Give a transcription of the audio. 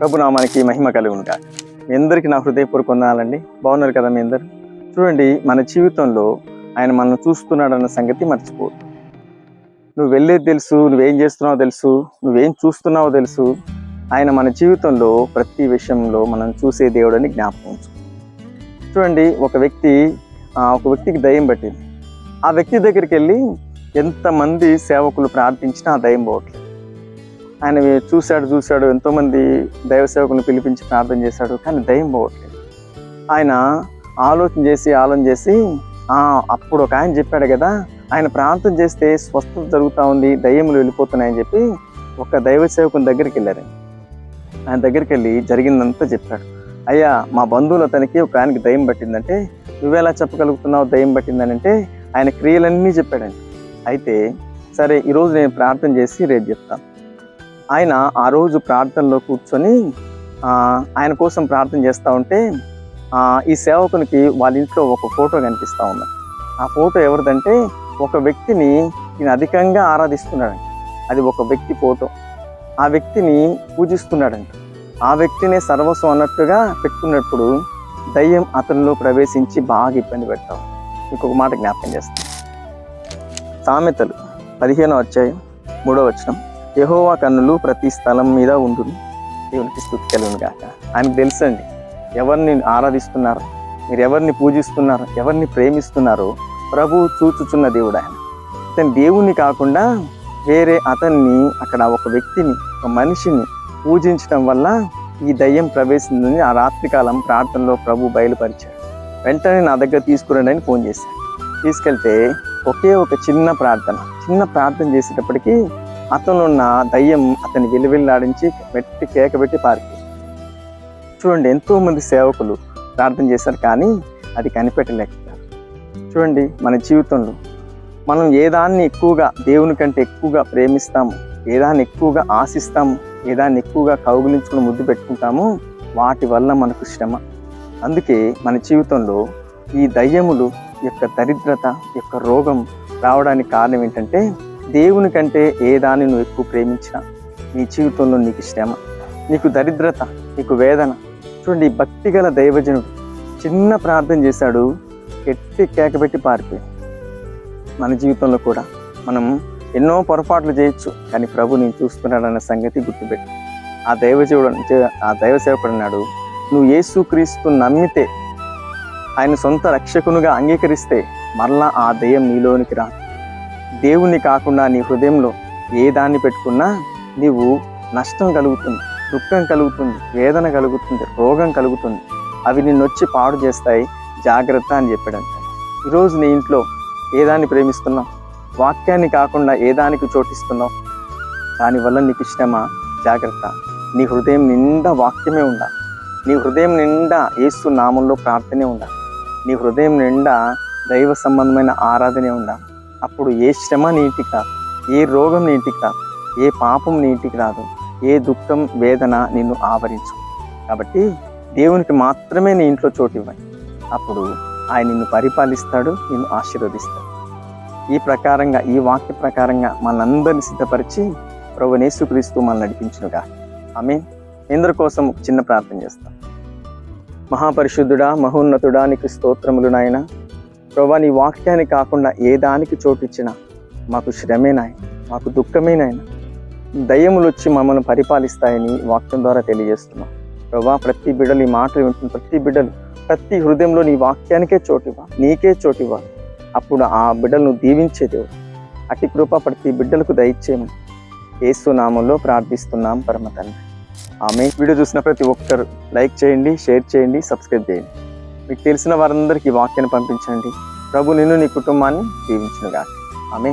ప్రభునామానికి మహిమ కలిగి కాక మీ అందరికీ నా హృదయపూర్వక వందనాలండి. బాగున్నారు కదా మీ అందరు? చూడండి మన జీవితంలో ఆయన మనల్ని చూస్తున్నాడన్న సంగతి మర్చిపోదు నువ్వు వెళ్ళేది తెలుసు నువ్వేం చేస్తున్నావో తెలుసు నువ్వేం చూస్తున్నావో తెలుసు. ఆయన మన జీవితంలో ప్రతి విషయంలో మనం చూసే దేవుడని జ్ఞాపకం ఉంచు చూడండి ఒక వ్యక్తి ఆ, ఒక వ్యక్తికి దయ్యం పట్టింది. ఆ వ్యక్తి దగ్గరికి వెళ్ళి ఎంతమంది సేవకులు ప్రార్థించినా ఆ దయ్యం పోవట్లేదు. ఆయన చూశాడు చూశాడు ఎంతోమంది దైవ సేవకుని పిలిపించి ప్రార్థన చేశాడు కానీ దయ్యం పోవట్లేదు. ఆయన ఆలోచన చేసి ఆలోచన చేసి అప్పుడు ఒక ఆయన చెప్పాడు కదా ఆయన ప్రార్థన చేస్తే స్వస్థత జరుగుతూ ఉంది దయ్యములు వెళ్ళిపోతున్నాయని చెప్పి ఒక దైవ సేవకుని దగ్గరికి వెళ్ళారు. ఆయన దగ్గరికి వెళ్ళి జరిగిందంతా చెప్పాడు. అయ్యా మా బంధువులు అతనికి ఒక ఆయనకి దయ్యం పట్టిందంటే నువ్వెలా చెప్పగలుగుతున్నావు దయ్యం పట్టిందని అంటే ఆయన క్రియలన్నీ చెప్పాడండి అయితే సరే ఈరోజు నేను ప్రార్థన చేసి రేపు చెప్తాను. ఆయన ఆ రోజు ప్రార్థనలో కూర్చొని ఆయన కోసం ప్రార్థన చేస్తూ ఉంటే ఈ సేవకునికి వాళ్ళ ఇంట్లో ఒక ఫోటో కనిపిస్తూ ఉంది. ఆ ఫోటో ఎవరిదంటే ఒక వ్యక్తిని ఈయన అధికంగా ఆరాధిస్తున్నాడంట. అది ఒక వ్యక్తి ఫోటో. ఆ వ్యక్తిని పూజిస్తున్నాడంట. ఆ వ్యక్తినే సర్వస్వం అన్నట్టుగా పెట్టుకున్నప్పుడు దయ్యం అతనిలో ప్రవేశించి బాగా ఇబ్బంది పెడతాం ఇంకొక మాట జ్ఞాపకం చేస్తాం. సామెతలు పదిహేనో అధ్యాయం మూడో వచనం. యహోవా కన్నులు ప్రతి స్థలం మీద ఉండును. దేవునికి స్థుతి కలుగును గాక. ఆయనకు తెలుసండి ఎవరిని ఆరాధిస్తున్నారు మీరు ఎవరిని పూజిస్తున్నారు ఎవరిని ప్రేమిస్తున్నారో ప్రభు చూచుచున్న దేవుడు ఆయన. అతని దేవుణ్ణి కాకుండా వేరే అతన్ని అక్కడ ఒక వ్యక్తిని ఒక మనిషిని పూజించడం వల్ల ఈ దయ్యం ప్రవేశిందని ఆ రాత్రికాలం ప్రార్థనలో ప్రభు బయలుపరిచాడు. వెంటనే నా దగ్గర తీసుకురండి అని ఫోన్ చేశాను తీసుకెళ్తే ఒకే ఒక చిన్న ప్రార్థన చిన్న ప్రార్థన చేసేటప్పటికీ అతనున్న దయ్యం అతని వెలువెల్లాడించి మెట్టి కేక పెట్టి పారిపోయింది. చూడండి ఎంతోమంది సేవకులు ప్రార్థన చేశారు కానీ అది కనిపెట్టలేకపోయారు. చూడండి మన జీవితంలో మనం ఏ దాన్ని ఎక్కువగా దేవుని కంటే ఎక్కువగా ప్రేమిస్తాము ఏ దాన్ని ఎక్కువగా ఆశిస్తాము ఏ దాన్ని ఎక్కువగా కౌగులించుకుని ముద్దు పెట్టుకుంటామో వాటి వల్ల మనకు శ్రమ. అందుకే మన జీవితంలో ఈ దయ్యములు యొక్క దరిద్రత యొక్క రోగం రావడానికి కారణం ఏంటంటే దేవుని కంటే ఏ దాన్ని నువ్వు ఎక్కువ ప్రేమించినా నీ జీవితంలో నీకు శ్రమ నీకు దరిద్రత నీకు వేదన చూడండి భక్తి గల దైవజనుడు చిన్న ప్రార్థన చేశాడు ఎట్టి కేకబెట్టి పారిపోయి మన జీవితంలో కూడా మనం ఎన్నో పొరపాట్లు చేయొచ్చు కానీ ప్రభు నేను చూస్తున్నాడన్న సంగతి గుర్తుపెట్టు. ఆ దైవజీవుడు ఆ దైవ సేవకుడు అన్నాడు నువ్వు యేసుక్రీస్తు నమ్మితే ఆయన సొంత రక్షకునుగా అంగీకరిస్తే మరలా ఆ దయ్యం నీలోనికి రా దేవుణ్ణి కాకుండా నీ హృదయంలో ఏ దాన్ని పెట్టుకున్నా నీవు నష్టం కలుగుతుంది దుఃఖం కలుగుతుంది వేదన కలుగుతుంది రోగం కలుగుతుంది. అవి నిన్ను వచ్చి పాడు చేస్తాయి. జాగ్రత్త అని చెప్పాడంట. ఈరోజు నీ ఇంట్లో ఏ దాన్ని ప్రేమిస్తున్నావు? వాక్యాన్ని కాకుండా ఏ దానికి చోటిస్తున్నావు? దానివల్ల నీకు ఇష్టమా? జాగ్రత్త. నీ హృదయం నిండా వాక్యమే ఉండాలి. నీ హృదయం నిండా ఏసు నామంలో ప్రార్థనే ఉండాలి. నీ హృదయం నిండా దైవ సంబంధమైన ఆరాధనే ఉండాలి. అప్పుడు ఏ శ్రమ నీటిక ఏ రోగం నీటిక ఏ పాపం నీటికి రాదు ఏ దుఃఖం వేదన నిన్ను ఆవరించు. కాబట్టి దేవునికి మాత్రమే నీ ఇంట్లో చోటు ఇవ్వండి. అప్పుడు ఆయన నిన్ను పరిపాలిస్తాడు నిన్ను ఆశీర్వదిస్తాడు. ఈ ప్రకారంగా ఈ వాక్య ప్రకారంగా మనందరిని సిద్ధపరిచి ప్రభు యేసుక్రీస్తు మనల్ని నడిపించునుగా ఆమె ఇందరి కోసం చిన్న ప్రార్థన చేస్తాం. మహాపరిశుద్ధుడా మహోన్నతుడా నీకు స్తోత్రములు నాయన. ప్రభా నీ వాక్యాన్ని కాకుండా ఏ దానికి చోటిచ్చినా మాకు శ్రమేనాయన మాకు దుఃఖమే నాయన దయ్యములు వచ్చి మమ్మల్ని పరిపాలిస్తాయని వాక్యం ద్వారా తెలియజేస్తున్నాం. ప్రభా ప్రతి బిడ్డలు ఈ మాటలు వింటున్న ప్రతి బిడ్డలు ప్రతి హృదయంలో నీ వాక్యానికే చోటివ్వ నీకే చోటివ్వ. అప్పుడు ఆ బిడ్డలను దీవించే దేవుడు. అతి కృప ప్రతి బిడ్డలకు దయచేయమని ఏసునామంలో ప్రార్థిస్తున్నాం పరమ తండ్రి. ఆమె వీడియో చూసిన ప్రతి ఒక్కరు లైక్ చేయండి షేర్ చేయండి సబ్స్క్రైబ్ చేయండి. మీకు తెలిసిన వారందరికీ వాక్యాన్ని పంపించండి. ప్రభు నిన్ను నీ కుటుంబాన్ని దీవించునుగా ఆమె